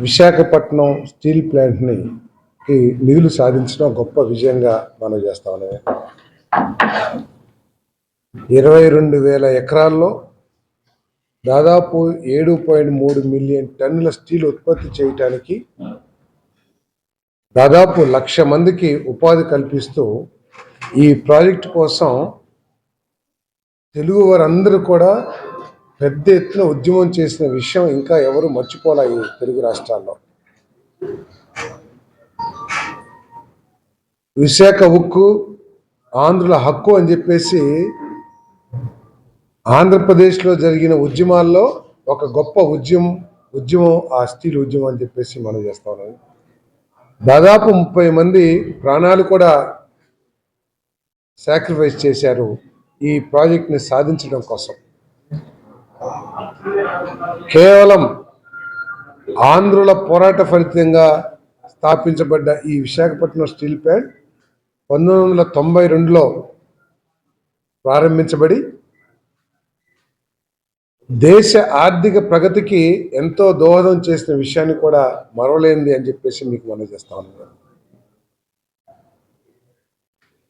Visakhapatnam steel ప్లాంట్ని నిధులు సాధించడం గొప్ప విజయంగా మనం చేస్తా ఇరవై రెండు వేల ఎకరాల్లో దాదాపు ఏడు పాయింట్ మూడు మిలియన్ టన్నుల స్టీల్ ఉత్పత్తి చేయటానికి దాదాపు లక్ష మందికి ఉపాధి కల్పిస్తూ ఈ ప్రాజెక్ట్ కోసం తెలుగు వారందరూ కూడా పెద్ద ఎత్తున ఉద్యమం చేసిన విషయం ఇంకా ఎవరు మర్చిపోలే ఈ తెలుగు రాష్ట్రాల్లో. విశాఖ ఉక్కు ఆంధ్రుల హక్కు అని చెప్పేసి ఆంధ్రప్రదేశ్లో జరిగిన ఉద్యమాల్లో ఒక గొప్ప ఉద్యమం ఉద్యమం ఆ స్టీల్ ఉద్యమం అని చెప్పేసి మనం చేస్తా ఉన్నాం. దాదాపు ముప్పై మంది ప్రాణాలు కూడా సాక్రిఫైస్ చేశారు ఈ ప్రాజెక్ట్ని సాధించడం కోసం. కేవలం ఆంధ్రుల పోరాట ఫలితంగా స్థాపించబడ్డ ఈ విశాఖపట్నం స్టీల్ ప్లాంట్ పంతొమ్మిది వందల తొంభై రెండులో ప్రారంభించబడి దేశ ఆర్థిక ప్రగతికి ఎంతో దోహదం చేసిన విషయాన్ని కూడా మరవలేనిది అని చెప్పేసి మీకు మనం చేస్తా ఉన్నాను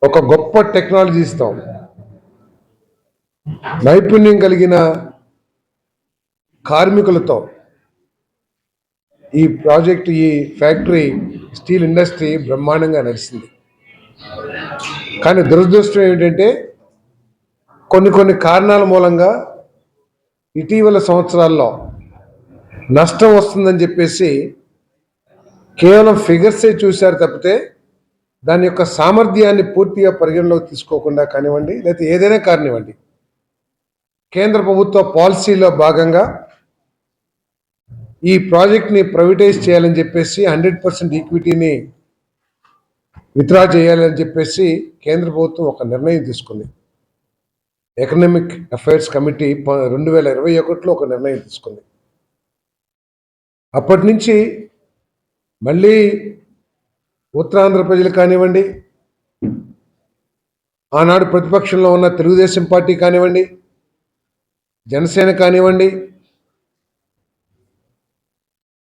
ఒక గొప్ప టెక్నాలజీ ఇస్తాం. నైపుణ్యం కలిగిన కార్మికులతో ఈ ప్రాజెక్ట్ ఈ ఫ్యాక్టరీ స్టీల్ ఇండస్ట్రీ బ్రహ్మాండంగా నడిచింది. కానీ దురదృష్టం ఏమిటంటే కొన్ని కొన్ని కారణాల మూలంగా ఇటీవల సంవత్సరాల్లో నష్టం వస్తుందని చెప్పేసి కేవలం ఫిగర్సే చూశారు తప్పితే దాని యొక్క సామర్థ్యాన్ని పూర్తిగా పరిగణలోకి తీసుకోకుండా కానివ్వండి లేకపోతే ఏదైనా కానివ్వండి కేంద్ర ప్రభుత్వ పాలసీలో భాగంగా ఈ ప్రాజెక్ట్ని ప్రైవేటైజ్ చేయాలని చెప్పేసి హండ్రెడ్ పర్సెంట్ ఈక్విటీని విత్డ్రా చేయాలని చెప్పేసి కేంద్ర ప్రభుత్వం ఒక నిర్ణయం తీసుకుంది. ఎకనామిక్ అఫైర్స్ కమిటీ రెండు వేల ఇరవై ఒకటిలో ఒక నిర్ణయం తీసుకుంది. అప్పటి నుంచి మళ్ళీ ఉత్తరాంధ్ర ప్రజలు కానివ్వండి ఆనాడు ప్రతిపక్షంలో ఉన్న తెలుగుదేశం పార్టీ కానివ్వండి జనసేన కానివ్వండి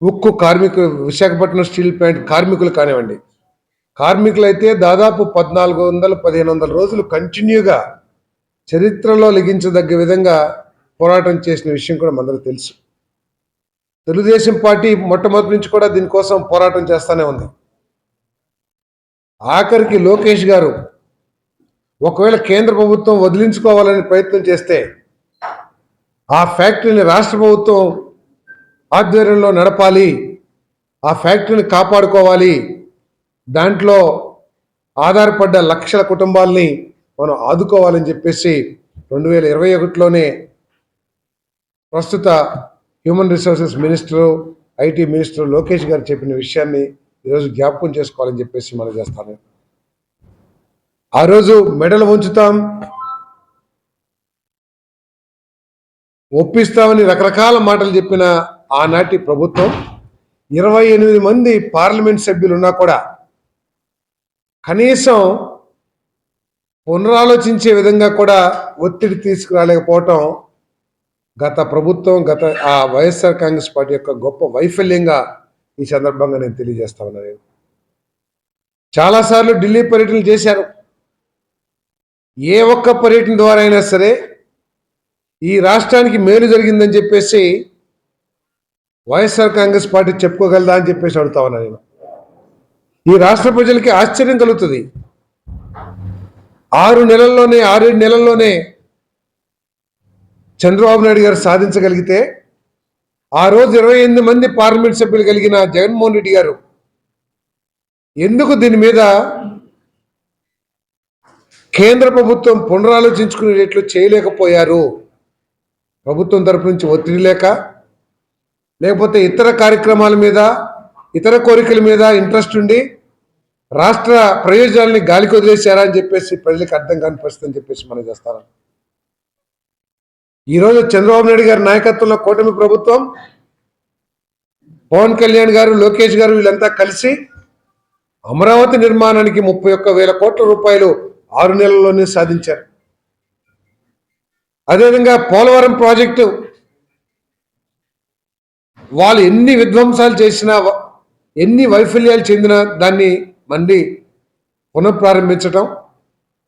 ఉక్కు కార్మికు విశాఖపట్నం స్టీల్ ప్లాంట్ కార్మికులు కానివ్వండి. కార్మికులైతే దాదాపు పద్నాలుగు వందల పదిహేను వందల రోజులు కంటిన్యూగా చరిత్రలో లిఖించదగ్గ విధంగా పోరాటం చేసిన విషయం కూడా మనందరికీ తెలుసు. తెలుగుదేశం పార్టీ మొట్టమొదటి నుంచి కూడా దీనికోసం పోరాటం చేస్తూనే ఉంది. ఆఖరికి లోకేష్ గారు ఒకవేళ కేంద్ర ప్రభుత్వం వదిలించుకోవాలని ప్రయత్నం చేస్తే ఆ ఫ్యాక్టరీని రాష్ట్ర ప్రభుత్వం ఆధ్వర్యంలో నడపాలి ఆ ఫ్యాక్టరీని కాపాడుకోవాలి. దాంట్లో ఆధారపడ్డ లక్షల కుటుంబాల్ని మనం ఆదుకోవాలని చెప్పేసి రెండు వేల ఇరవై ఒకటిలోనే ప్రస్తుత human resources minister IT minister Lokesh గారు చెప్పిన విషయాన్ని ఈరోజు జ్ఞాపకం చేసుకోవాలని చెప్పేసి మనం చేస్తాను. ఆ రోజు మెడలు ఉంచుతాం ఒప్పిస్తామని రకరకాల మాటలు చెప్పిన ఆనాటి ప్రభుత్వం ఇరవై ఎనిమిది మంది పార్లమెంట్ సభ్యులు ఉన్నా కూడా కనీసం పునరాలోచించే విధంగా కూడా ఒత్తిడి తీసుకురాలేకపోవటం గత ప్రభుత్వం గత ఆ వైఎస్ఆర్ కాంగ్రెస్ పార్టీ యొక్క గొప్ప వైఫల్యంగా ఈ సందర్భంగా నేను తెలియజేస్తా ఉన్నాను చాలాసార్లు ఢిల్లీ పర్యటనలు చేశారు. ఏ ఒక్క పర్యటన ద్వారా అయినా సరే ఈ రాష్ట్రానికి మేలు జరిగిందని చెప్పేసి వైఎస్ఆర్ కాంగ్రెస్ పార్టీ చెప్పుకోగలదా అని చెప్పేసి అడుగుతా ఉన్నా నేను. ఈ రాష్ట్ర ప్రజలకి ఆశ్చర్యం కలుగుతుంది. ఆరు నెలల్లోనే ఆరేడు నెలల్లోనే చంద్రబాబు నాయుడు గారు సాధించగలిగితే ఆ రోజు ఇరవై ఎనిమిది మంది పార్లమెంట్ సభ్యులు కలిగిన జగన్మోహన్ రెడ్డి గారు ఎందుకు దీని మీద కేంద్ర ప్రభుత్వం పునరాలోచించుకునేటట్లు చేయలేకపోయారు? ప్రభుత్వం తరపు నుంచి ఒత్తిడి లేక లేకపోతే ఇతర కార్యక్రమాల మీద ఇతర కోరికల మీద ఇంట్రెస్ట్ ఉండి రాష్ట్ర ప్రయోజనాల్ని గాలికి వదిలేశారా అని చెప్పేసి ప్రజలకు అర్థం కాని పరిస్థితి అని చెప్పేసి మనం చేస్తారా? ఈరోజు చంద్రబాబు నాయుడు గారి నాయకత్వంలో కూటమి ప్రభుత్వం పవన్ కళ్యాణ్ గారు లోకేష్ గారు వీళ్ళంతా కలిసి అమరావతి నిర్మాణానికి ముప్పై ఒక్క వేల కోట్ల రూపాయలు ఆరు నెలల్లోనే సాధించారు. అదేవిధంగా పోలవరం ప్రాజెక్టు వాళ్ళు ఎన్ని విధ్వంసాలు చేసినా ఎన్ని వైఫల్యాలు చెందినా దాన్ని మళ్ళీ పునఃప్రారంభించటం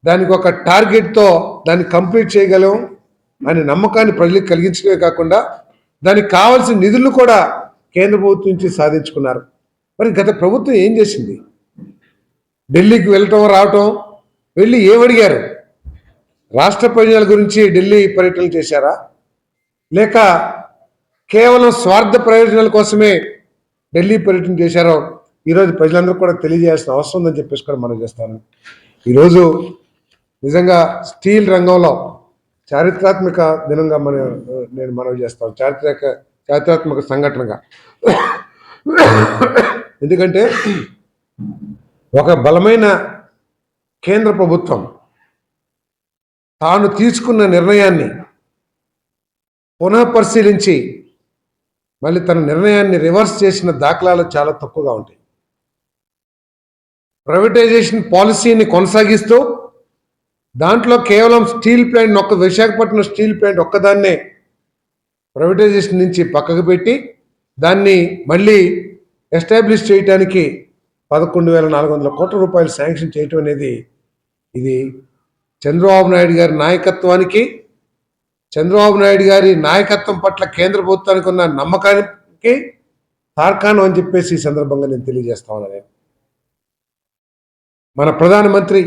దానికి ఒక టార్గెట్తో దాన్ని కంప్లీట్ చేయగలం అనే నమ్మకాన్ని ప్రజలకు కలిగించడమే కాకుండా దానికి కావాల్సిన నిధులు కూడా కేంద్ర ప్రభుత్వం నుంచి సాధించుకున్నారు. మరి గత ప్రభుత్వం ఏం చేసింది? ఢిల్లీకి వెళ్ళటం రావటం వెళ్ళి ఏమడిగారు? రాష్ట్ర ప్రయోజనాల గురించి ఢిల్లీ పర్యటనలు చేశారా? లేక కేవలం స్వార్థ ప్రయోజనాల కోసమే ఢిల్లీ పర్యటన చేశారో ఈరోజు ప్రజలందరూ కూడా తెలియజేయాల్సిన అవసరం ఉందని చెప్పేసి కూడా మనం చేస్తాను. ఈరోజు నిజంగా స్టీల్ రంగంలో చారిత్రాత్మక దినంగా మన నేను మనవి చేస్తాను. చారిత్రక చారిత్రాత్మక సంఘటనగా. ఎందుకంటే ఒక బలమైన కేంద్ర ప్రభుత్వం తాను తీసుకున్న నిర్ణయాన్ని పునః పరిశీలించి మళ్ళీ తన నిర్ణయాన్ని రివర్స్ చేసిన దాఖలాలు చాలా తక్కువగా ఉంటాయి. ప్రైవేటైజేషన్ పాలసీని కొనసాగిస్తూ దాంట్లో కేవలం స్టీల్ ప్లాంట్ ఒక్క విశాఖపట్నం స్టీల్ ప్లాంట్ ఒక్కదాన్నే ప్రైవేటైజేషన్ నుంచి పక్కకు పెట్టి దాన్ని మళ్ళీ ఎస్టాబ్లిష్ చేయడానికి పదకొండు వేల నాలుగు వందల కోట్ల రూపాయలు శాంక్షన్ చేయటం అనేది ఇది చంద్రబాబు నాయుడు గారి నాయకత్వానికి చంద్రబాబు నాయుడు గారి నాయకత్వం పట్ల కేంద్ర ప్రభుత్వానికి ఉన్న నమ్మకానికి తార్కాణం అని చెప్పేసి ఈ సందర్భంగా నేను తెలియజేస్తా ఉన్నాను నేను. మన ప్రధానమంత్రి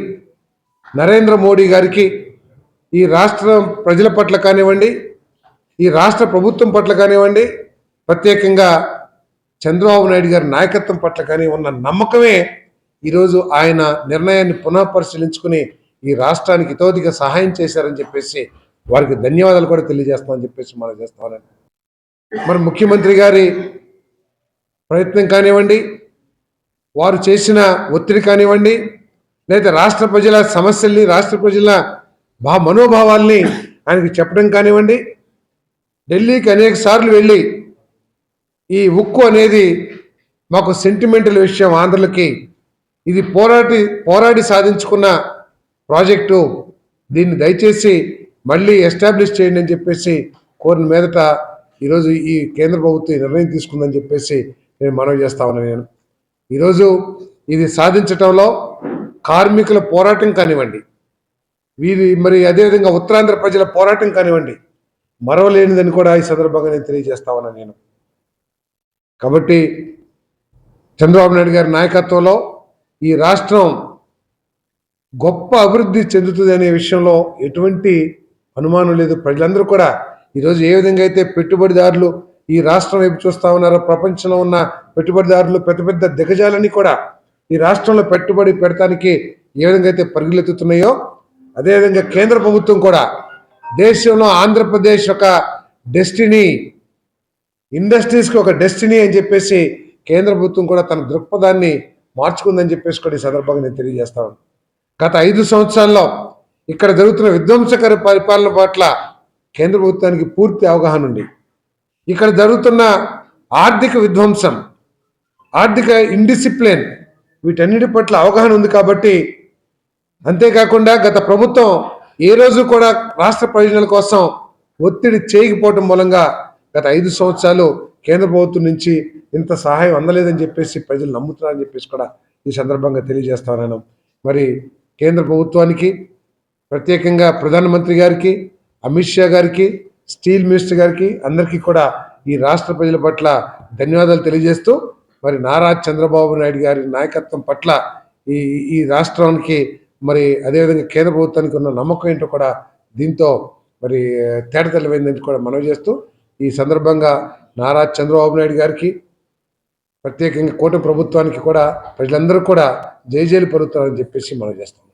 నరేంద్ర మోడీ గారికి ఈ రాష్ట్ర ప్రజల పట్ల కానివ్వండి ఈ రాష్ట్ర ప్రభుత్వం పట్ల కానివ్వండి ప్రత్యేకంగా చంద్రబాబు నాయుడు గారి నాయకత్వం పట్ల కానీ ఉన్న నమ్మకమే ఈరోజు ఆయన నిర్ణయాన్ని పునః పరిశీలించుకుని ఈ రాష్ట్రానికి ఇతోదిగా సహాయం చేశారని చెప్పేసి వారికి ధన్యవాదాలు కూడా తెలియజేస్తామని చెప్పేసి మనం చేస్తామని. మరి ముఖ్యమంత్రి గారి ప్రయత్నం కానివ్వండి వారు చేసిన ఒత్తిడి కానివ్వండి లేదా రాష్ట్ర ప్రజల సమస్యల్ని రాష్ట్ర ప్రజల భా మనోభావాల్ని ఆయనకి చెప్పడం కానివ్వండి ఢిల్లీకి అనేక సార్లు వెళ్ళి ఈ ఉక్కు అనేది మాకు సెంటిమెంటల్ విషయం ఆంధ్రులకి ఇది పోరాటి పోరాడి సాధించుకున్న ప్రాజెక్టు. దీన్ని దయచేసి మళ్ళీ ఎస్టాబ్లిష్ చేయండి అని చెప్పేసి కోరిన మీదట ఈరోజు ఈ కేంద్ర ప్రభుత్వం నిర్ణయం తీసుకుందని చెప్పేసి నేను మనవి చేస్తా ఉన్నాను నేను. ఈరోజు ఇది సాధించటంలో కార్మికుల పోరాటం కానివ్వండి వీరి మరి అదేవిధంగా ఉత్తరాంధ్ర ప్రజల పోరాటం కానివ్వండి మరవలేనిదని కూడా ఈ సందర్భంగా నేను తెలియజేస్తా ఉన్నాను నేను. కాబట్టి చంద్రబాబు నాయుడు గారి నాయకత్వంలో ఈ రాష్ట్రం గొప్ప అభివృద్ధి చెందుతుంది అనే విషయంలో ఎటువంటి అనుమానం లేదు. ప్రజలందరూ కూడా ఈరోజు ఏ విధంగా అయితే పెట్టుబడిదారులు ఈ రాష్ట్రం వైపు చూస్తా ఉన్నారో ప్రపంచంలో ఉన్న పెట్టుబడిదారులు పెద్ద పెద్ద దిగజాలని కూడా ఈ రాష్ట్రంలో పెట్టుబడి పెడతానికి ఏ విధంగా అయితే పరుగులెత్తుతున్నాయో అదేవిధంగా కేంద్ర ప్రభుత్వం కూడా దేశంలో ఆంధ్రప్రదేశ్ ఒక డెస్టినీ ఇండస్ట్రీస్కి ఒక డెస్టినీ అని చెప్పేసి కేంద్ర ప్రభుత్వం కూడా తన దృక్పథాన్ని మార్చుకుందని చెప్పేసి కూడా ఈ సందర్భంగా నేను తెలియజేస్తాను గత ఐదు సంవత్సరాల్లో ఇక్కడ జరుగుతున్న విధ్వంసకర పరిపాలన పట్ల కేంద్ర ప్రభుత్వానికి పూర్తి అవగాహన ఉంది. ఇక్కడ జరుగుతున్న ఆర్థిక విధ్వంసం ఆర్థిక ఇండిసిప్లిన్ వీటన్నిటి పట్ల అవగాహన ఉంది కాబట్టి అంతేకాకుండా గత ప్రభుత్వం ఏ రోజు కూడా రాష్ట్ర ప్రయోజనాల కోసం ఒత్తిడి చేయకపోవటం మూలంగా గత ఐదు సంవత్సరాలు కేంద్ర ప్రభుత్వం నుంచి ఇంత సహాయం అందలేదని చెప్పేసి ప్రజలు నమ్ముతున్నారని చెప్పేసి కూడా ఈ సందర్భంగా తెలియజేస్తాను మరి కేంద్ర ప్రభుత్వానికి ప్రత్యేకంగా ప్రధానమంత్రి గారికి అమిత్ షా గారికి స్టీల్ మినిస్టర్ గారికి అందరికీ కూడా ఈ రాష్ట్ర ప్రజల పట్ల ధన్యవాదాలు తెలియజేస్తూ మరి నారా చంద్రబాబు నాయుడు గారి నాయకత్వం పట్ల ఈ ఈ రాష్ట్రానికి మరి అదేవిధంగా కేంద్ర ప్రభుత్వానికి ఉన్న నమ్మకం ఏంటో కూడా దీంతో మరి తేటతెల్లమైందని కూడా మనవి చేస్తూ ఈ సందర్భంగా నారా చంద్రబాబు నాయుడు గారికి ప్రత్యేకంగా కూటమి ప్రభుత్వానికి కూడా ప్రజలందరూ కూడా జైజేలు పరుగుతారని చెప్పేసి మనం చేస్తాం